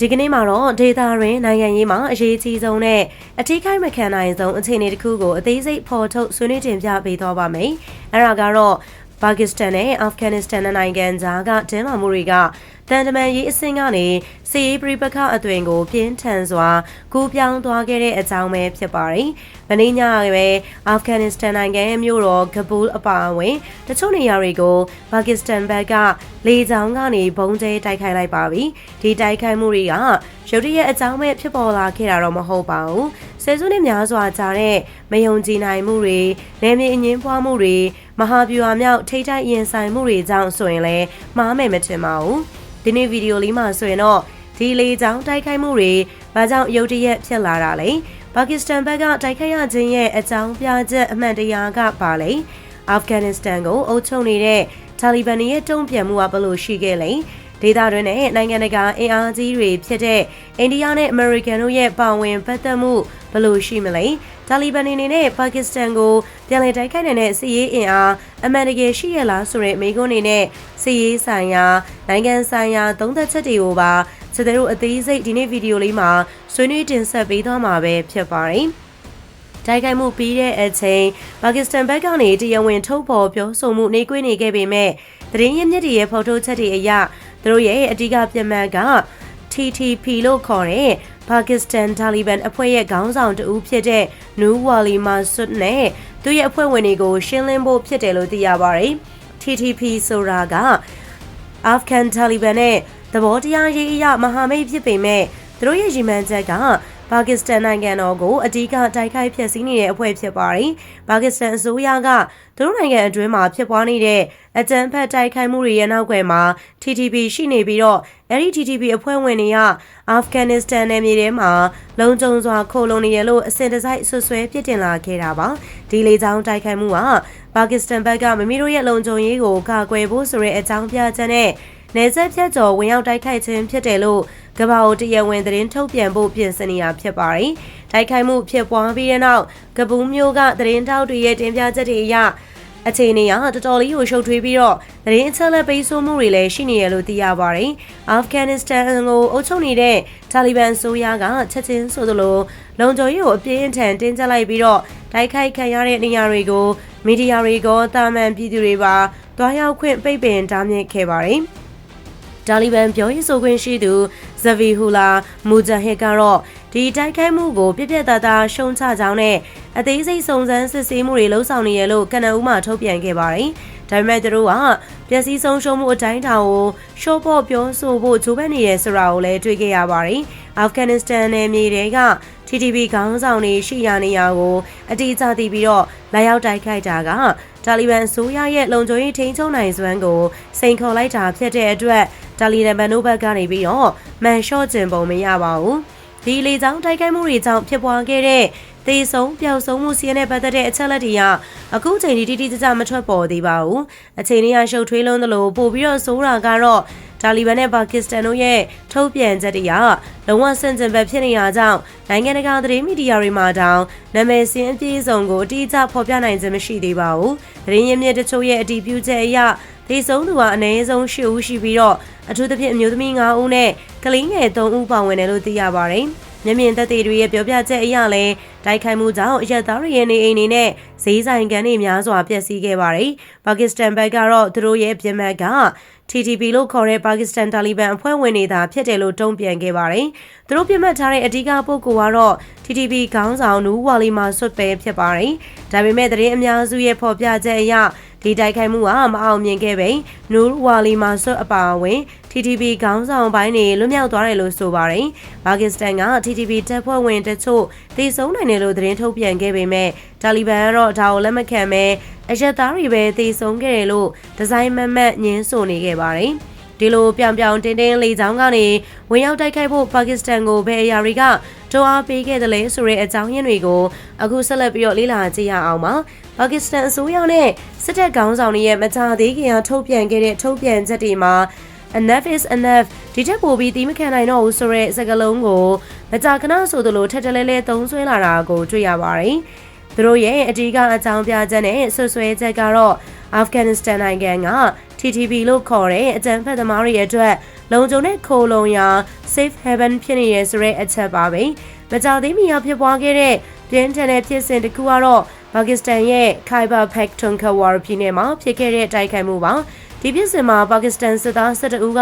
ဒီကနေ့မှာတော့ဒေတာရင်းနိုင်ငံရေးမှာအရေးကြီးဆုံးနဲ့အထီးခိုက်မခံနိုင်ဆုံးအခြေအနေတစ်ခုကိုအသေးစိတ်ဖော်ထုတ်ဆွေးနွေးတင်ပြပေးသွားပါမယ်။အဲဒါကတော့ပါကစ္စတန်နဲ့အာဖဂန်နစ္စတန်နိုင်ငံကြားကတင်းမာမှုတွေက တန်တမန်ရေးအဆင့်ကနေစီးရေးပြပခအသွင်ကိုပြင်းထန်စွာကူးပြောင်းသွားခဲ့တဲ့အကြောင်းပဲဖြစ်ပါတယ်။မနေ့ညကပဲအာဖဂန်နစ္စတန်နိုင်ငံရဲ့မြို့တော်ကပူးအပါအဝင်တချို့နေရာတွေကိုပါကစ္စတန်ဘက်ကလေကြောင်းကနေဘုံကျဲတိုက်ခိုက်လိုက်ပါပြီ။ဒီတိုက်ခိုက်မှုတွေကရုတ်တရက်အကြောင်းပဲဖြစ်ပေါ်လာခဲ့တာတော့မဟုတ်ပါဘူး။ဆယ်စုနှစ်များစွာကြာတဲ့မယုံကြည်နိုင်မှုတွေ၊နယ်မြေအငင်းပွားမှုတွေမဟာဗျူဟာမြောက်ထိထိုက်ရင်ဆိုင်မှုတွေကြောင့်ဆိုရင်လည်းမှားမယ်မထင်ပါဘူး။ ဒီနေ့ဗီဒီယိုလေးမှာဆိုရင်တော့ဒီလေကြောင်းတိုက်ခိုက်မှုတွေဘာကြောင့်ရုတ်တရက်ဖြစ်လာတာလဲပါကစ္စတန်ဘက်ကတိုက်ခိုက်ရခြင်းရဲ့အကြောင်းပြချက်အမှန်တရားကပါလဲအာဖဂန်နစ္စတန်ကိုအုပ်ချုပ်နေတဲ့တာလီဘန်ရဲ့တုံ့ပြန်မှုကဘယ်လိုရှိခဲ့လဲ ဒေသတွင်းနဲ့နိုင်ငံတကာအင်အားကြီးတွေဖြစ်တဲ့အိန္ဒိယနဲ့အမေရိကန်တို့ရဲ့ပါဝင်ပတ်သက်မှုဘယ်လိုရှိမလဲတာလီဘန်အနေနဲ့ပါကစ္စတန်ကိုပြန်လည်တိုက်ခိုက်နိုင်တဲ့စစ်ရေးအင်အားအမှန်တကယ်ရှိရလားဆိုတဲ့မိကွန်းအနေနဲ့စစ်ရေးဆိုင်ရာနိုင်ငံဆိုင်ရာသုံးသက်ချက်တွေကိုပါစစ်သည်တို့အသေးစိတ်ဒီနေ့ဗီဒီယိုလေးမှာဆွေးနွေးတင်ဆက်ပေးသွားမှာပဲဖြစ်ပါတယ်တိုက်ခိုက်မှုပြီးတဲ့အချိန်ပါကစ္စတန်ဘက်ကနေတရားဝင်ထုတ်ဖော်ပြောဆိုမှုနေကွေးနေခဲ့ပေမဲ့သတင်းရင်းမြစ်တွေရဲ့ဖော်ထုတ်ချက်တွေအရ သူတို့ရဲ့အဓိကပြမှတ်က TTP လို့ခေါ်တဲ့ပါကစ္စတန်တာလီဘန်အဖွဲ့ရဲ့ခေါင်းဆောင်တဦးဖြစ်တဲ့နူဝါလီမာဆွတ်နဲ့သူရဲ့အဖွဲ့ဝင်တွေကိုရှင်းလင်းဖို့ဖြစ်တယ်လို့သိရပါတယ်။ TTP ဆိုတာကအာဖဂန်တာလီဘန်နဲ့သဘောတရားရေးအရမဟာမိတ်ဖြစ်ပေမဲ့သူတို့ရဲ့ရည်မှန်းချက်က ပါကစ္စတန်နိုင်ငံတော်ကိုအဓိကတိုက်ခိုက်ဖျက်ဆီးနေတဲ့အဖွဲ့ဖြစ်ပါတယ်။ပါကစ္စတန်အစိုးရကသူတို့နိုင်ငံအတွင်းမှာဖြစ်ပွားနေတဲ့အကြမ်းဖက်တိုက်ခိုက်မှုတွေရဲ့နောက်ွယ်မှာ TTP ရှိနေပြီးတော့အဲဒီ TTP အဖွဲ့ဝင်တွေကအာဖဂန်နစ္စတန်နယ်မြေထဲမှာလုံခြုံစွာခိုလုံနေရလို့အစဉ်တစိုက်ဆွဆွဲပြစ်တင်လာခဲ့တာပါ။ဒီလေကြောင်းတိုက်ခိုက်မှုကပါကစ္စတန်ဘက်ကမမီတို့ရဲ့လုံခြုံရေးကိုကာကွယ်ဖို့ဆိုတဲ့အကြောင်းပြချက်နဲ့ နေဆက်ဖြတ်ကျော်ဝင်ရောက်တိုက်ခိုက်ခြင်းဖြစ်တယ်လို့ကဘာအိုတရားဝင်သတင်းထုတ်ပြန်ဖို့ပြင်ဆင်နေတာဖြစ်ပါတယ်။တိုက်ခိုက်မှုဖြစ်ပွားပြီးတဲ့နောက်ကပူးမျိုးကသတင်းတောက်တွေရဲ့တင်ပြချက်တွေအရအခြေအနေကတော်တော်လေးကိုရှုပ်ထွေးပြီးတော့သတင်းအချက်လက်ပေးဆိုမှုတွေလည်းရှိနေရလို့သိရပါတယ်။အာဖဂန်နစ္စတန်ကိုအုပ်ချုပ်နေတဲ့တာလီဘန်ဆိုရကချက်ချင်းဆိုသလိုလုံခြုံရေးကိုအပြင်းထန်တင်းကျပ်လိုက်ပြီးတော့တိုက်ခိုက်ခံရတဲ့နေရာတွေကိုမီဒီယာတွေကတာမန်ပြည်သူတွေပါတွားရောက်ခွင့်ပိတ်ပင်တားမြစ်ခဲ့ပါတယ်။ တာလီဘန်ပြောရေးဆိုခွင့်ရှိသူဇဗီဟူလာမူဂျာဟစ်ကတော့ဒီတိုက်ခိုက်မှုကိုပြပြသားသားရှုံချကြောင်းနဲ့အသေးစိတ်စုံစမ်းစစ်ဆေးမှုတွေလှုံ့ဆော်နေရလို့ကနအူးမှထုတ်ပြန်ခဲ့ပါတယ်။ဒါပေမဲ့သူတို့ကပျက်စီးဆုံးရှုံးမှုအတိုင်းတာကိုရှော့ပေါ့ပြောဆိုဖို့ကြိုးပမ်းနေရဆိုတာကိုလည်းတွေ့ခဲ့ရပါတယ်။အာဖဂန်နစ္စတန်နယ်မြေတွေက TTP ခေါင်းဆောင်တွေရှိရာနေရာကိုအတိအကျသိပြီးတော့လာရောက်တိုက်ခိုက်တာကတာလီဘန်အစိုးရရဲ့လုံခြုံရေးထိန်းချုပ်နိုင်စွမ်းကိုစိန်ခေါ်လိုက်တာဖြစ်တဲ့အတွက်တာလီဘန်တို့ဘက်ကနေပြီးတော့မန်လျှော့ကျင်ပုံမရပါဘူးဒီလေကြောင်းတိုက်ခိုက်မှုတွေကြောင့်ဖြစ်ပွားခဲ့တဲ့သေဆုံးပျောက်ဆုံးမှုစီးရဲနဲ့ပတ်သက်တဲ့အချက်လက်တွေကအခုချိန်ထိတိတိကျကျမထွက်ပေါ်သေးပါဘူးအချိန်လေးရရှုပ်ထွေးလုံးသလိုပို့ပြီးတော့ဆိုးတာကတော့ တာလီဘန်နဲ့ပါကစ္စတန်တို့ရဲ့ထုတ်ပြန်ချက်တွေကလုံးဝဆန့်ကျင်ဘက်ဖြစ်နေတာကြောင့်နိုင်ငံတကာသတင်းမီဒီယာတွေမှာတောင်နာမည်စင်းအပြည့်စုံကိုအတိအကျဖော်ပြနိုင်ခြင်းမရှိသေးပါဘူးသတင်းရင်းမြစ်တချို့ရဲ့အတည်ပြုချက်အရသေဆုံးသူကအနည်းဆုံး၈ဦးရှိပြီးတော့အထူးသဖြင့်အမျိုးသမီး9ဦးနဲ့ကလေးငယ်3ဦးပါဝင်တယ်လို့သိရပါတယ်။မျက်မြင်သက်သေတွေရဲ့ပြောပြချက်အရလည်းတိုက်ခိုက်မှုကြောင့်အရက်သားတွေရဲ့နေအိမ်တွေနဲ့ဈေးဆိုင်ကန်တွေများစွာပျက်စီးခဲ့ပါတယ်။ပါကစ္စတန်ဘက်ကတော့သူတို့ရဲ့ပြင်မှတ်က TTP လို့ခေါ်တဲ့ပါကစ္စတန်တာလီဘန်အဖွဲ့ဝင်တွေသာဖြစ်တယ်လို့တုံ့ပြန်ခဲ့ပါတယ်။သူတို့ပြစ်မှတ်ထားတဲ့အဓိကပုဂ္ဂိုလ်ကတော့ TTP ခေါင်းဆောင်နူဝါလီမာဆွတ်ပဲဖြစ်ပါတယ်။ဒါပေမဲ့သတင်းအများစုရဲ့ဖော်ပြချက်အရဒီတိုက်ခိုက်မှုကမအောင်မြင်ခဲ့ပေနူဝါလီမာဆွတ်အပါအဝင် TTP ခေါင်းဆောင်ပိုင်းတွေလွတ်မြောက်သွားတယ်လို့ဆိုပါတယ်။ပါကစ္စတန်က TTP တပ်ဖွဲ့ဝင်တချို့သေဆုံးနိုင်တယ်လို့သတင်းထုတ်ပြန်ခဲ့ပေမဲ့တာလီဘန်ကတော့ဒါကိုလက်မခံပဲအရက်သားတွေပဲသေဆုံးခဲ့တယ်လို့ဒီဇိုင်းမတ်မတ်ညင်းဆိုနေခဲ့ပါတယ်။ ဒီလိုပြောင်ပြောင်တင်းတင်းလေးချောင်းကနေဝင်ရောက်တိုက်ခိုက်ဖို့ပါကစ္စတန်ကိုဘယ်အရာတွေကတွန်းအားပေးခဲ့တယ်လဲဆိုတဲ့အကြောင်းရင်းတွေကိုအခုဆက်လက်ပြီးတော့လေ့လာကြည့်ရအောင်ပါ။ပါကစ္စတန်အစိုးရနဲ့စစ်တပ်ခေါင်းဆောင်တွေရဲ့မကြာသေးခင်ကထုတ်ပြန်ခဲ့တဲ့ထုတ်ပြန်ချက်တွေမှာ enough is enough ဒီထက်ပိုပြီးတီးမခံနိုင်တော့ဘူးဆိုတဲ့စကားလုံးကိုမကြာခဏဆိုသလိုထက်တလဲလဲသုံးဆွဲလာတာကိုတွေ့ရပါတယ်။သူတို့ရဲ့အဓိကအကြောင်းပြချက်နဲ့ဆွဆွဲချက်ကတော့အာဖဂန်နစ္စတန်နိုင်ငံက TTP လို့ခေါ်တဲ့အကြမ်းဖက်သမားတွေအတွက်လုံခြုံတဲ့ခိုလုံရာ safe haven ဖြစ်နေရဆိုတဲ့အချက်ပါပဲမကြသေးမီကဖြစ်ပွားခဲ့တဲ့ပြင်းထန်တဲ့ဖြစ်စဉ်တစ်ခုကတော့ပါကစ္စတန်ရဲ့ Khyber Pakhtunkhwa ပြည်နယ်မှာဖြစ်ခဲ့တဲ့တိုက်ခိုက်မှုပါဒီဖြစ်စဉ်မှာပါကစ္စတန်စစ်သား12ဦးက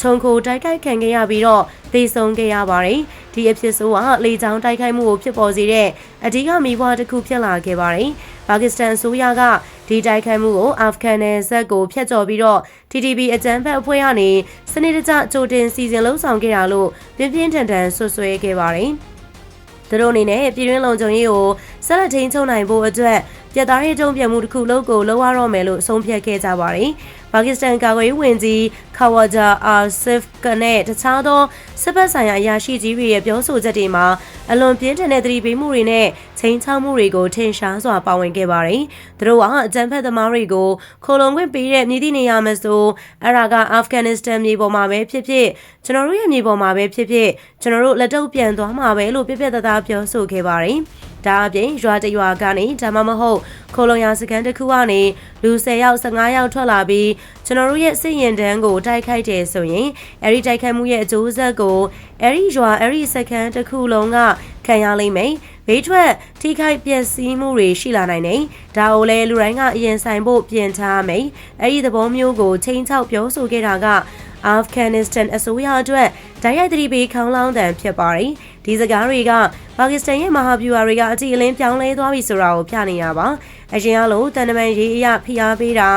ခြုံခိုတိုက်ခိုက်ခံခဲ့ရပြီးတော့သေဆုံးခဲ့ရပါတယ်။ဒီအဖြစ်ဆိုးကလေကြောင်းတိုက်ခိုက်မှုကိုဖြစ်ပေါ်စေတဲ့အဓိကမိဘတစ်ခုဖြစ်လာခဲ့ပါတယ်။ပါကစ္စတန်အစိုးရကဒီတိုက်ခိုက်မှုကိုအာဖဂန်နယ်စပ်ကိုဖျက်ချော်ပြီးတော့ TTP အကြမ်းဖက်အဖွဲ့ကနေစနစ်တကျကြိုတင်စီစဉ်လှုပ်ဆောင်ခဲ့တာလို့ပြင်းပြင်းထန်ထန်ဆွဆွဲခဲ့ပါတယ်။သူတို့အနေနဲ့ပြည်တွင်းလုံခြုံရေးကိုဆက်လက်ထိန်းချုပ်နိုင်ဖို့အတွက်ပြတ်သားရေးတုံ့ပြန်မှုတစ်ခုလုပ်ကိုလုပ်ရတော့မယ်လို့ဆုံးဖြတ်ခဲ့ကြပါတယ်။ ပါကစ္စတန်ကာကွယ်ရေးဝန်ကြီးခါဝါဂျာအာဆစ်ကနဲ့တခြားသောစစ်ဘက်ဆိုင်ရာအရာရှိကြီးတွေရဲ့ပြောဆိုချက်တွေမှာအလွန်ပြင်းထန်တဲ့သတိပေးမှုတွေနဲ့ချိန်ချောက်မှုတွေကိုထင်ရှားစွာပါဝင်ခဲ့ပါတယ်။သူတို့ကအကြမ်းဖက်သမားတွေကိုခိုလုံခွင့်ပေးတဲ့မြည်သည့်နေရာမှာဆိုအဲ့ဒါကအာဖဂန်နစ္စတန်မြေပေါ်မှာပဲဖြစ်ဖြစ်ကျွန်တော်တို့ရဲ့မြေပေါ်မှာပဲဖြစ်ဖြစ်ကျွန်တော်တို့လက်တော့ပြန်သွားမှာပဲလို့ပြပြတသားပြောဆိုခဲ့ပါတယ်။ ဒါအပြင်ရွာတရွာကနေဒါမှမဟုတ်ခိုလုံရစကန်တစ်ခုကနေလူ10ယောက်15ယောက်ထွက်လာပြီးကျွန်တော်တို့ရဲ့စစ်ရင်တန်းကိုတိုက်ခိုက်တယ်ဆိုရင်အဲ့ဒီတိုက်ခိုက်မှုရဲ့အကျိုးဆက်ကိုအဲ့ဒီရွာအဲ့ဒီစကန်တစ်ခုလုံးကခံရလိမ့်မယ်ဘေးထွက်ထိခိုက်ပျက်စီးမှုတွေရှိလာနိုင်တယ်။ဒါကိုလည်းလူတိုင်းကအရင်ဆိုင်ဖို့ပြင်ထားမယ်။အဲ့ဒီသဘောမျိုးကိုချိန်ချောက်ပြောဆိုခဲ့တာကအာဖဂန်နစ္စတန်အစိုးရအတွက်ဓာတ်ရိုက်သတိပေးခေါင်းလောင်းတံဖြစ်ပါတယ်။ ဒီစကားတွေကပါကစ္စတန်ရဲ့မဟာဗျူဟာတွေကအကြည့်အလင်းပြောင်းလဲသွားပြီဆိုတာကိုပြနေတာပါ။အရင်ကလိုတန်တမန်ရေးအရဖိအားပေးတာ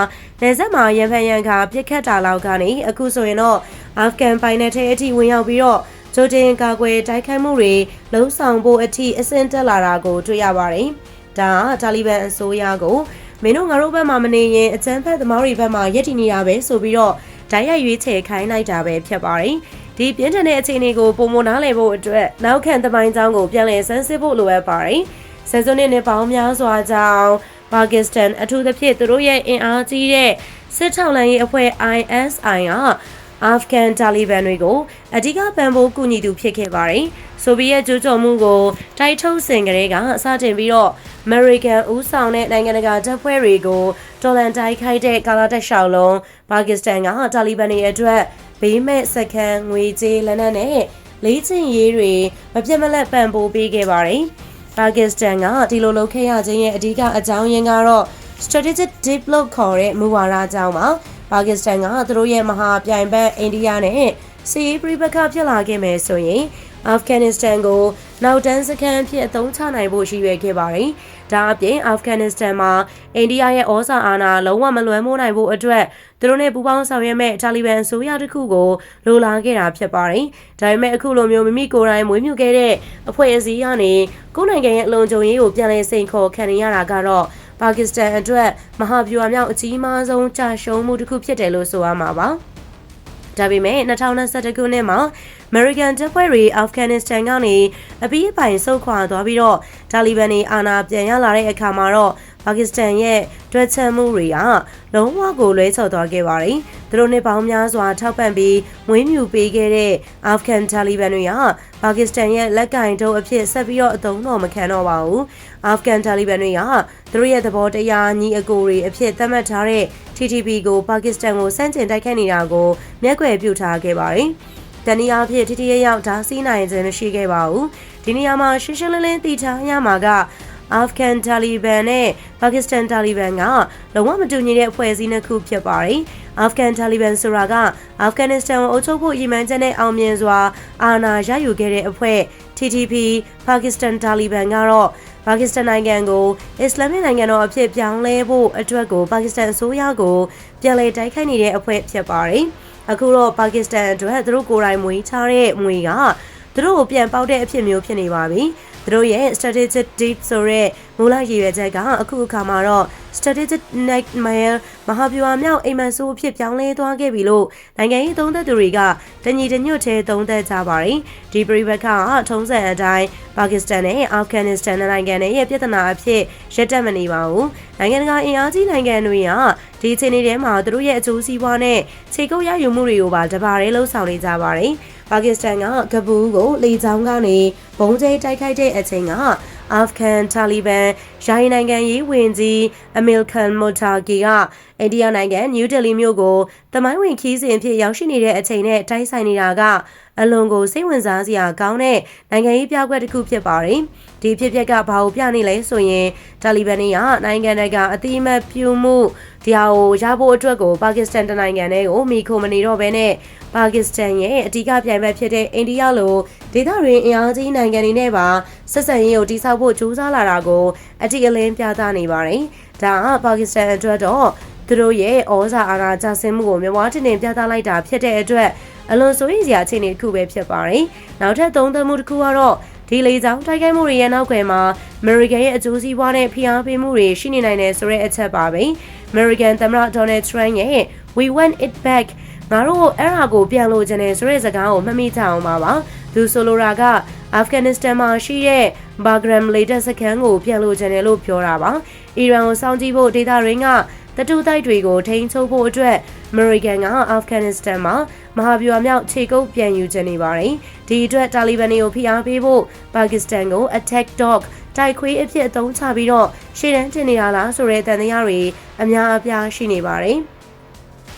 နေဆက်မှာရန်ဖန်ရန်ခါပြစ်ခတ်တာလောက်ကနေအခုဆိုရင်တော့အာဖဂန်ပိုင်နယ်ထဲအထိဝင်ရောက်ပြီးတော့ဂျိုတင်ကာကွယ်တိုက်ခိုက်မှုတွေလုံးဆောင်ဖို့အထိအဆင့်တက်လာတာကိုတွေ့ရပါတယ်။ဒါကတာလီဘန်အစိုးရကိုမင်းတို့ငါတို့ဘက်မှာမနေရင်အကြမ်းဖက်သမားတွေဘက်မှာရည်တည်နေတာပဲဆိုပြီးတော့ဓာတ်ရိုက်ရွေးချယ်ခိုင်းလိုက်တာပဲဖြစ်ပါတယ်။ ဒီပြင်းထန်တဲ့အခြေအနေကိုပုံမနားလည်ဖို့အတွက်နောက်ခံသမိုင်းကြောင်းကိုပြန်လည်ဆန်းစစ်ဖို့လိုအပ်ပါတယ်။ဆယ်စုနှစ်နဲ့ပေါင်းများစွာကြောင့်ပါကစ္စတန်အထူးသဖြင့်သူတို့ရဲ့အင်အားကြီးတဲ့စစ်ထောက်လှမ်းရေးအဖွဲ့ ISI ကအာဖဂန်တာလီဘန်တွေကိုအဓိကပံ့ပိုးကူညီသူဖြစ်ခဲ့ပါတယ်။ဆိုဗီယက်ကျူးကျော်မှုကိုတိုက်ထုတ်ဆင်ကလေးကစတင်ပြီးတော့ American ဦးဆောင်တဲ့နိုင်ငံတကာတပ်ဖွဲ့တွေကိုတော်လန်တိုက်ခိုက်တဲ့ကာလာတက်ရှောင်းလုံးပါကစ္စတန်ကတာလီဘန်တွေအတွက် ဘေးမဲ့စခန်းငွေကြေးလက်နက်နဲ့လေးချင်ရေးတွေမပြတ်မလက်ပံ့ပိုးပေးခဲ့ပါတယ်။ပါကစ္စတန်ကဒီလိုလုပ်ခဲ့ရခြင်းရဲ့အဓိကအကြောင်းရင်းကတော့ strategic deep လို့ခေါ်တဲ့မူဝါဒကြောင့်ပါ။ပါကစ္စတန်ကသူတို့ရဲ့မဟာပြိုင်ဘက်အိန္ဒိယနဲ့စီးရီးပြပခဖြစ်လာခဲ့မယ်ဆိုရင်အာဖဂန်နစ္စတန်ကိုနောက်တန်းစခန်းဖြစ်အသုံးချနိုင်ဖို့ရှိရွယ်ခဲ့ပါတယ်။ ဒါအပြင်အာဖဂန်နစ္စတန်မှာအိန္ဒိယရဲ့ဩဇာအာဏာလုံးဝမလွှမ်းမိုးနိုင်ဖို့အတွက်သူတို့နဲ့ပူးပေါင်းဆောင်ရွက်မဲ့တာလီဘန်အစိုးရတစ်ခုကိုလိုလားခဲ့တာဖြစ်ပါတယ်။ဒါပေမဲ့အခုလိုမျိုးမိမိကိုယ်တိုင်မွေးမြူခဲ့တဲ့အဖွဲ့အစည်းကနေကိုယ်နိုင်ငံရဲ့အလုံခြုံရေးကိုပြန်လည်စိန်ခေါ်ခံရတာကတော့ပါကစ္စတန်အတွက်မဟာဗျူဟာမြောက်အကြီးမားဆုံးကြာရှုံးမှုတစ်ခုဖြစ်တယ်လို့ဆိုရမှာပါ။ဒါပေမဲ့2021ခုနှစ်မှာ American တပ်ဖွဲ့တွေအာဖဂန်နစ္စတန်ကနေအပြီးအပိုင်ဆုတ်ခွာသွားပြီးတော့တာလီဘန်တွေအာဏာပြန်ရလာတဲ့အခါမှာတော့ပါကစ္စတန်ရဲ့တွက်ချက်မှုတွေကလုံးဝကိုလွဲချော်သွားခဲ့ပါတယ်။သူတို့နှစ်ပေါင်းများစွာထောက်ပံ့ပြီးမွေးမြူပေးခဲ့တဲ့အာဖဂန်တာလီဘန်တွေကပါကစ္စတန်ရဲ့လက်ကင်တုံးအဖြစ်ဆက်ပြီးတော့အသုံးတော်မခံတော့ပါဘူး။အာဖဂန်တာလီဘန်တွေကသူတို့ရဲ့သဘောတရားညီအကိုတွေအဖြစ်သတ်မှတ်ထားတဲ့ TTP ကိုပါကစ္စတန်ကိုစန့်ကျင်တိုက်ခိုက်နေတာကိုမျက်ကွယ်ပြုထားခဲ့ပါတယ်။ တနည်းအားဖြင့်ထိထိရရောက်ဓာစီးနိုင်ခြင်းမရှိခဲ့ပါဘူး။ဒီနေရာမှာရှင်းရှင်းလင်းလင်းသိထားရမှာကအာဖဂန်တာလီဘန်နဲ့ပါကစ္စတန်တာလီဘန်ကလုံးဝမတူညီတဲ့အဖွဲ့အစည်းနှစ်ခုဖြစ်ပါတယ်။အာဖဂန်တာလီဘန်ဆိုတာကအာဖဂန်နစ္စတန်ကိုအုပ်ချုပ်ဖို့ရည်မှန်းချက်နဲ့အောင်မြင်စွာအာဏာရယူခဲ့တဲ့အဖွဲ့ TTP ပါကစ္စတန်တာလီဘန်ကတော့ပါကစ္စတန်နိုင်ငံကိုအစ္စလာမစ်နိုင်ငံတော်အဖြစ်ပြောင်းလဲဖို့အတွက်ကိုပါကစ္စတန်အစိုးရကိုပြန်လည်တိုက်ခိုက်နေတဲ့အဖွဲ့ဖြစ်ပါတယ်။ အခုတော့ပါကစ္စတန်အတွက်သူတို့ကိုယ်တိုင်မွေးချတဲ့မွေကသူတို့ကိုပြန်ပေါက်တဲ့အဖြစ်မျိုးဖြစ်နေပါပြီ။သူတို့ရဲ့ strategic deep ဆိုတဲ့မူလရည်ရွယ်ချက်ကအခုအခါမှာတော့ strategic nightmare မဟာဗျူဟာမြောက်အိမ်မက်ဆိုးအဖြစ်ပြောင်းလဲသွားခဲ့ပြီလို့နိုင်ငံရေးသုံးသက်သူတွေကတညီတညွတ်ထဲသုံးသက်ကြပါတယ်ဒီပြိပခါထုံးစံအတိုင်းပါကစ္စတန်နဲ့အာဖဂန်နစ္စတန်နိုင်ငံတွေရဲ့ပြဿနာအဖြစ်ရပ်တန့်မနေပါဘူးနိုင်ငံတကာအင်အားကြီးနိုင်ငံတွေကဒီအခြေအနေထဲမှာသူတို့ရဲ့အကျိုးစီးပွားနဲ့ခြေကုပ်ရယူမှုတွေကိုပါတပါးရဲလှုပ်ဆောင်နေကြပါတယ်ပါကစ္စတန်ကကဘူးကိုလေကြောင်းကနေဘုံကျဲတိုက်ခိုက်တဲ့အချိန်က Afghan Taliban ယာယီနိုင်ငံရေးဝန်ကြီးအမီလ်ခန်မိုတာဂီကအိန္ဒိယနိုင်ငံနယူးဒယ်လီမြို့ကိုတမိုင်းဝင်ခီးစဉ်ဖြစ်ရောက်ရှိနေတဲ့အချိန်နဲ့တိုက်ဆိုင်နေတာကအလွန်ကိုစိတ်ဝင်စားစရာကောင်းတဲ့နိုင်ငံရေးပြကွက်တစ်ခုဖြစ်ပါတယ်။ဒီဖြစ်ပျက်ကဘာကိုပြနေလဲဆိုရင်တာလီဘန်တွေကနိုင်ငံတကာအတိအမတ်ပြုမှုဒီဟာကိုရဖို့အတွက်ကိုပါကစ္စတန်တနိုင်ငံနဲ့ကိုမိခိုမနေတော့ဘဲနဲ့ပါကစ္စတန်ရဲ့အဓိကပြိုင်ဘက်ဖြစ်တဲ့အိန္ဒိယလိုဒေသတွင်းအင်အားကြီးနိုင်ငံတွေနဲ့ပါဆက်ဆံရေးကိုတိစောက်ဖို့ကြိုးစားလာတာကိုအတိအလင်းပြသနေပါတယ်။ဒါကပါကစ္စတန်အတွက်တော့သူတို့ရဲ့ဩဇာအာဏာကျဆင်းမှုကိုမြမတင်တင်ပြသလိုက်တာဖြစ်တဲ့အတွက်အလွန်စိုးရိမ်စရာအခြေအနေတစ်ခုပဲဖြစ်ပါတယ်။နောက်ထပ်သုံးသပ်မှုတစ်ခုကတော့ဒီလေကြောင်းတိုက်ခိုက်မှုတွေရဲ့နောက်ွယ်မှာ American ရဲ့အကျိုးစီးပွားနဲ့ဖိအားပေးမှုတွေရှိနေနိုင်တယ်ဆိုတဲ့အချက်ပါပဲ။ American သမ္မတ Donald Trump ရဲ့ We want it back ငါတို့အဲ့ဒါကိုပြန်လို့ခြင်းနဲ့ဆိုတဲ့စကားကိုမှတ်မိကြအောင်ပါပါ။သူဆိုလိုတာကအာဖဂန်နစ္စတန်မှာရှိတဲ့ ဘာဂရမ်လေတပ်စခန်းကိုပြန်လို့ခြင်းတယ်လို့ပြောတာပါ။အီရန်ကိုစောင့်ကြည့်ဖို့ဒေသရင်းကတတူတိုက်တွေကိုထိန်းချုပ်ဖို့အတွက်အမေရိကန်ကအာဖဂန်နစ္စတန်မှာမဟာဗျူဟာမြောက်ခြေကုပ်ပြန်ယူခြင်းနေပါတယ်။ဒီအတွက်တာလီဘန်တွေကိုဖိအားပေးဖို့ပါကစ္စတန်ကို attack dog တိုက်ခွေးအဖြစ်အသုံးချပြီးတော့ရှေ့တန်းတင်နေတာလားဆိုတဲ့တန်တရားတွေအများအပြားရှိနေပါတယ်။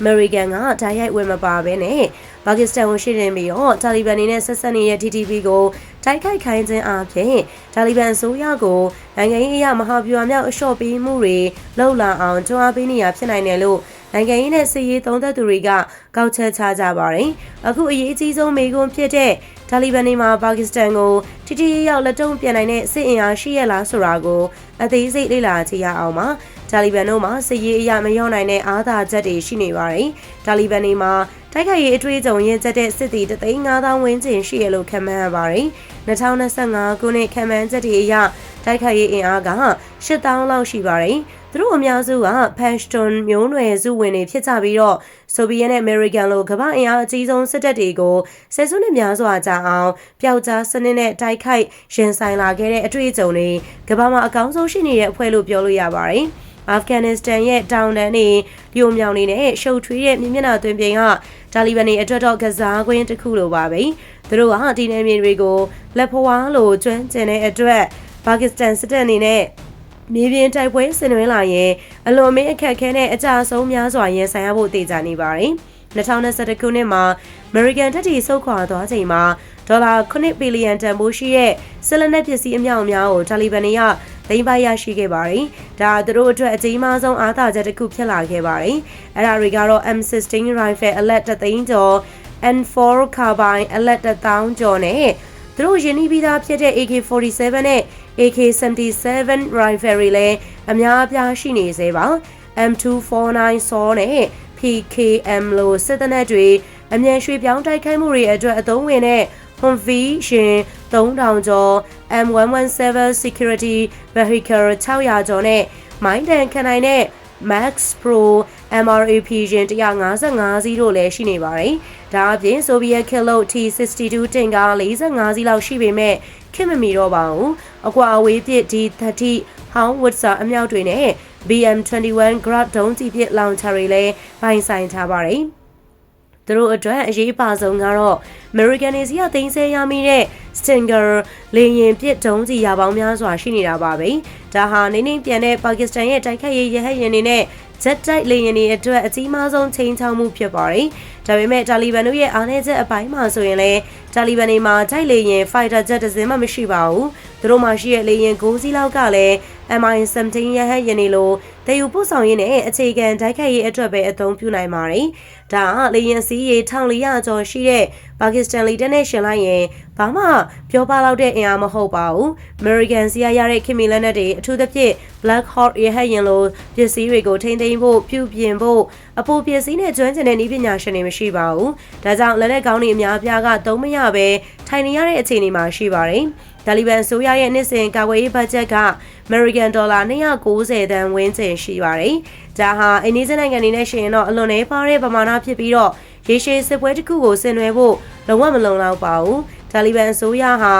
American ကဓာတ်ရိုက်ဝင်မပါဘဲနဲ့ ပါကစ္စတန်ကိုရှင်းနေပြီးတော့တာလီဘန်တွေနဲ့ဆက်ဆက်နေတဲ့ TTP ကိုတိုက်ခိုက်ခိုင်းခြင်းအပြင်တာလီဘန်အစိုးရကိုနိုင်ငံရေးအရမဟာဗျူဟာမြောက်အလျှော့ပေးမှုတွေလှုပ်လာအောင်ကြိုးအားပေးနေရဖြစ်နိုင်တယ်လို့ နိုင်ငံရေးနဲ့စစ်ရေးသုံးသပ်သူတွေကကောက်ချက်ချကြပါတယ်။အခုအရေးအကြီးဆုံးမေကွန်းဖြစ်တဲ့တာလီဘန်တွေမှာပါကစ္စတန်ကိုထိထိရောက်လက်တုံ့ပြန်နိုင်တဲ့စစ်အင်အားရှိရလားဆိုတာကိုအသေးစိတ်လေ့လာကြည့်ရအောင်ပါ။တာလီဘန်တို့မှာစစ်ရေးအရမရောနိုင်တဲ့အားသာချက်တွေရှိနေပါတယ်။တာလီဘန်တွေမှာတိုက်ခိုက်ရေးအတွေ့အကြုံရင့်ကျက်တဲ့စစ်သည်3,500ဝန်းကျင်ရှိရလို့ခန့်မှန်းရပါတယ်။2025ခုနှစ်ခန့်မှန်းချက်တွေအရတိုက်ခိုက်ရေးအင်အားက8000လောက်ရှိပါတယ်။ သူတို့အများစုက Pashtun မျိုးနွယ်စုဝင်တွေဖြစ်ကြပြီးတော့ဆိုဗီယက်နဲ့အမေရိကန်လိုကမ္ဘာအင်အားအကြီးဆုံးစစ်တပ်တွေကိုဆယ်စုနှစ်များစွာကြာအောင်ပျောက်ကြားစနစ်နဲ့တိုက်ခိုက်ရင်ဆိုင်လာခဲ့တဲ့အတွေ့အကြုံတွေကမ္ဘာမှာအကောင်းဆုံးရှိနေတဲ့အဖွဲ့လို့ပြောလို့ရပါတယ်။အာဖဂန်နစ္စတန်ရဲ့တောင်တန်းနေလျိုမြောင်နေတဲ့ရှုပ်ထွေးတဲ့မြင့်မျက်နှာသွင်းပြင်ကတာလီဘန်တွေအတွက်တော့ကစားကွင်းတစ်ခုလိုပါပဲ။သူတို့ကဒီနယ်မြေတွေကိုလက်ဖွားလိုကျွမ်းကျင်တဲ့အတွက်ပါကစ္စတန်စစ်တပ်အနေနဲ့ မြေပြင်တိုက်ပွဲဆင်နွှဲလာရင်အလွန်မင်းအခက်ခဲနဲ့အကြဆုံးများစွာရင်ဆိုင်ရဖို့တည်ကြနေပါတယ်။2021ခုနှစ်မှာ American တပ်တီဆုတ်ခွာသွားချိန်မှာဒေါ်လာ9ဘီလီယံတန်ဖိုးရှိတဲ့ဆက်လက်နက်ပစ္စည်းအမြောက်အများကိုတာလီဘန်တွေကသိမ်းပိုက်ရရှိခဲ့ပါတယ်။ဒါသူတို့အတွက်အကြီးမားဆုံးအားသာချက်တစ်ခုဖြစ်လာခဲ့ပါတယ်။အဲ့ဒါတွေကတော့ M16 rifle alert တသိန်းကျော် N4 carbine alert တသောင်းကျော်နဲ့သူတို့ယင်းပြီးသားဖြစ်တဲ့ AK47 နဲ့ AK77 rifle တွေလည်းအများအပြားရှိနေသေးပါ M249 saw နဲ့ PKM လို့စစ်တပ်နက်တွေအမြန်ရွှေ့ပြောင်းတိုက်ခိုက်မှုတွေအတွက်အသုံးဝင်တဲ့ Humvee ရှင်3000ကျော် M117 security vehicle 600ကျော်နဲ့မိုင်းတန်ခံနိုင်တဲ့ Max Pro MRAP ရှင်155စီးတို့လည်းရှိနေပါတယ်။ဒါအပြင် Soviet Kilo T62 တင်ကား45စီးလောက်ရှိပေမဲ့ ခင်မမီတော့ပါဘူး။အကွာအဝေးပစ် D30 Houndwitzer အမြောက်တွေနဲ့ BM21 Grad ဒုံးကျည်ပစ်လောင်ချာတွေလည်းပိုင်ဆိုင်ထားပါတယ်။သူတို့အတွက်အရေးပါဆုံးကတော့ American တွေစီကသိမ်းဆည်းရမိတဲ့ Stinger လေယာဉ်ပစ်ဒုံးစီရာပေါင်းများစွာရှိနေတာပါပဲ။ဒါဟာနေနေပြန်တဲ့ပါကစ္စတန်ရဲ့တိုက်ခိုက်ရေးရဟတ်ယာဉ်တွေနဲ့ ဂျက်တိုက်လေယာဉ်တွေအတွက်အကြီးမားဆုံးချိန်ချောက်မှုဖြစ်ပါတယ်။ဒါပေမဲ့တာလီဘန်တို့ရဲ့အားနည်းချက်အပိုင်းမှာဆိုရင်လည်းတာလီဘန်တွေမှာဂျိုက်လေယာဉ် fighter jet တစ်စင်းမှမရှိပါဘူး။သူတို့မှာရှိတဲ့လေယာဉ်9စီးလောက်ကလည်း MI-17 ရဟတ်ယာဉ်တွေလိုတည်ယူပို့ဆောင်ရေးနဲ့အခြေခံတိုက်ခိုက်ရေးအတွက်ပဲအသုံးပြုနိုင်ပါတယ်။ဒါကလေယာဉ်စီးရေ1400ကျော်ရှိတဲ့ပါကစ္စတန်လီတက်နဲ့ရှင်လိုက်ရင်ဘာမှပြောပါတော့တဲ့အင်အားမဟုတ်ပါဘူး။ American စီးရတဲ့ခင်မီလက်နက်တွေအထူးသဖြင့် Black Hawk ရဟတ်ယာဉ်လိုပစ္စည်းတွေကိုထိန်းသိမ်းဖို့ပြုပြင်ဖို့အပိုပစ္စည်းနဲ့ကျွမ်းကျင်တဲ့နည်းပညာရှင်တွေမရှိပါဘူး။ဒါကြောင့်လက်နက်ကောင်းတွေအများအပြားကသုံးမရပဲထိုင်နေရတဲ့အခြေအနေမှာရှိပါတယ်။တာလီဘန်ဆိုရရဲ့နှစ်စဉ်ကာကွယ်ရေးဘတ်ဂျက်က American Dollar 290တန်ဝန်းကျင်ရှိပါတယ်။ဒါဟာအိန္ဒိယနိုင်ငံအနေနဲ့ရှင်ရင်တော့အလွန်နှဲပါတဲ့ပမာဏဖြစ်ပြီးတော့ရေရှည်စစ်ပွဲတစ်ခုကိုဆင်နွှဲဖို့လုံးဝမလုံလောက်ပါဘူး။တာလီဘန်ဆိုရဟာ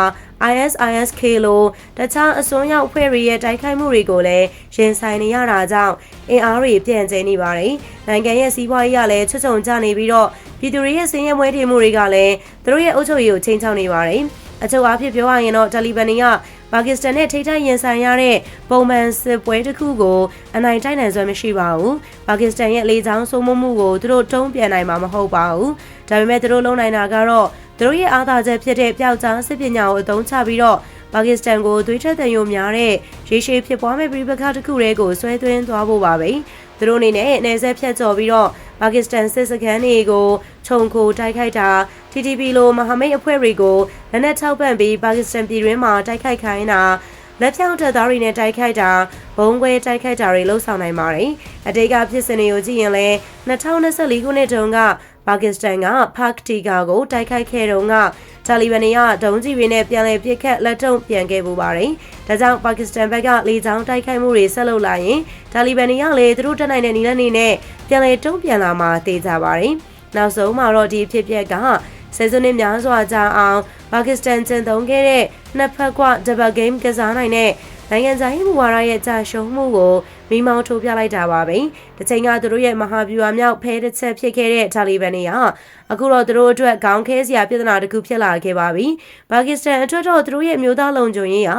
ISISK လိုတခြားအစွန်းရောက်အဖွဲ့တွေရဲ့တိုက်ခိုက်မှုတွေကိုလည်းရင်ဆိုင်နေရတာကြောင့်အင်အားတွေပြန့်ကျဲနေပါတယ်။နိုင်ငံရဲ့စီးပွားရေးကလည်းချွတ်ချုံကျနေပြီးတော့ပြည်သူတွေရဲ့စင်းရဲမွဲတေမှုတွေကလည်းသူတို့ရဲ့အုပ်ချုပ်ရေးကိုချိန်ချောက်နေပါတယ်။အချုပ်အားဖြင့်ပြောရရင်တော့တာလီဘန်တွေက ပါကစ္စတန်နဲ့ထိပ်တိုက်ရင်ဆိုင်ရတဲ့ပုံမှန်စစ်ပွဲတစ်ခုကိုအနိုင်တိုက်နိုင်စွမ်းမရှိပါဘူး။ပါကစ္စတန်ရဲ့လေကြောင်းစိုးမိုးမှုကိုသူတို့တုံးပြန်နိုင်မှာမဟုတ်ပါဘူး။ဒါပေမဲ့သူတို့လုံနိုင်တာကတော့သူတို့ရဲ့အားသာချက်ဖြစ်တဲ့ပျောက်ကြားစစ်ပညာကိုအသုံးချပြီးတော့ပါကစ္စတန်ကိုသွေးထွက်တဲ့ယုံများတဲ့ရေရှည်ဖြစ်ပွားမဲ့ပြည်ပခါတစ်ခုတည်းကိုဆွဲသွင်းသွားဖို့ပါပဲ။သူတို့အနေနဲ့နယ်စပ်ဖြတ်ကျော်ပြီးတော့ ပါကစ္စတန်စစ်စခန်းတွေကိုခြုံခိုတိုက်ခိုက်တာ TTP လိုမဟာမိတ်အဖွဲ့တွေကိုလက်နက်ထောက်ပံ့ပြီးပါကစ္စတန်ပြည်တွင်းမှာတိုက်ခိုက်ခိုင်းတာလက်ဖြောင့်တပ်သားတွေနဲ့တိုက်ခိုက်တာဘုံခွဲတိုက်ခိုက်တာတွေလှုပ်ဆောင်နိုင်ပါတယ်။အတိတ်ကဖြစ်စဉ်တွေကိုကြည့်ရင်လည်း2024ခုနှစ်တုန်းကပါကစ္စတန်ကဖာကတီကာကိုတိုက်ခိုက်ခဲ့တုန်းက တာလီဘန်တွေကဒုံးကြီးတွေနဲ့ပြန်လည်ပစ်ခတ်လက်ထုံပြန်ခဲ့ပူပါတယ်။ဒါကြောင့်ပါကစ္စတန်ဘက်ကလေကြောင်းတိုက်ခိုက်မှုတွေဆက်လုပ်လာရင်တာလီဘန်တွေကလည်းသူတို့တက်နိုင်တဲ့နည်းလမ်းတွေနဲ့ပြန်လည်တုံ့ပြန်လာမှာသိကြပါတယ်။နောက်ဆုံးမှာတော့ဒီဖြစ်ပျက်ကဆယ်စုနှစ်များစွာကြာအောင်ပါကစ္စတန်ကျင်းသုံးခဲ့တဲ့နှစ်ဖက်ကဒဘဂိမ်းကစားနိုင်တဲ့နိုင်ငံခြားရေးမူဝါဒရဲ့ကြာရှုံးမှုကို မိမောင်းထိုးပြလိုက်တာပါပဲ။တချိန်ကသူတို့ရဲ့မဟာဗျူဟာမြောက်ဖဲတစ်ချက်ဖြစ်ခဲ့တဲ့တာလီဘန်တွေကအခုတော့သူတို့အတွက်ခေါင်းခဲစရာပြဿနာတစ်ခုဖြစ်လာခဲ့ပါပြီ။ပါကစ္စတန်အတွက်တော့သူတို့ရဲ့မျိုးသားလုံခြုံရေးက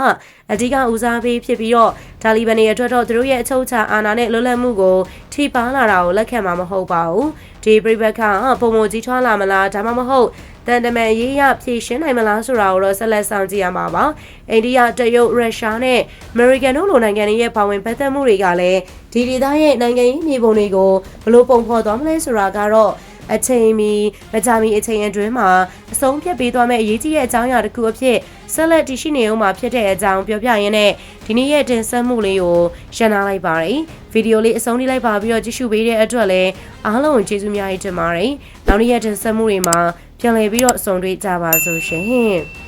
အဓိကဦးစားပေးဖြစ်ပြီးတော့တာလီဘန်တွေအတွက်တော့သူတို့ရဲ့အချုပ်အခြာအာဏာနဲ့လွတ်လပ်မှုကိုထိပါလာတာကိုလက်ခံမှာမဟုတ်ပါဘူး။ဒီပြိပက္ခကပုံမကြီးထွားလာမလားဒါမှမဟုတ် တန်တမန်ရေးရဖြည့်ရှင်းနိုင်မလားဆိုတာကိုတော့ဆက်လက်ဆောင်ကြည့်ရမှာပါ။အိန္ဒိယတရုတ်ရုရှားနဲ့အမေရိကန်တို့လိုနိုင်ငံတွေရဲ့ပါဝင်ပတ်သက်မှုတွေကလည်းဒီဒေသရဲ့နိုင်ငံရေးမြေပုံတွေကိုဘလို့ပုံဖော်သွားမလဲဆိုတာကတော့အချိန်မီမကြမီအချိန်အတွင်းမှာအဆုံးဖြတ်ပေးသွားမယ့်အရေးကြီးတဲ့အကြောင်းအရာတစ်ခုအဖြစ် ဆက်လက်တည်ရှိနေအောင်မှာဖြစ်တဲ့အကြောင်းပြောပြရင်းနဲ့ဒီနေ့ရဲ့တင်ဆက်မှုလေးကိုရှင်းနာလိုက်ပါတယ်ဗီဒီယိုလေးအဆုံးထိလိုက်ပါပြီးတော့ကြည့်ရှုပေးတဲ့အတွက်လည်းအားလုံးကိုကျေးဇူးများကြီးတင်ပါတယ်နောက်နေ့ရဲ့တင်ဆက်မှုတွေမှာပြန်လည်ပြီးတော့အဆုံးတွေ့ကြပါစို့ရှင်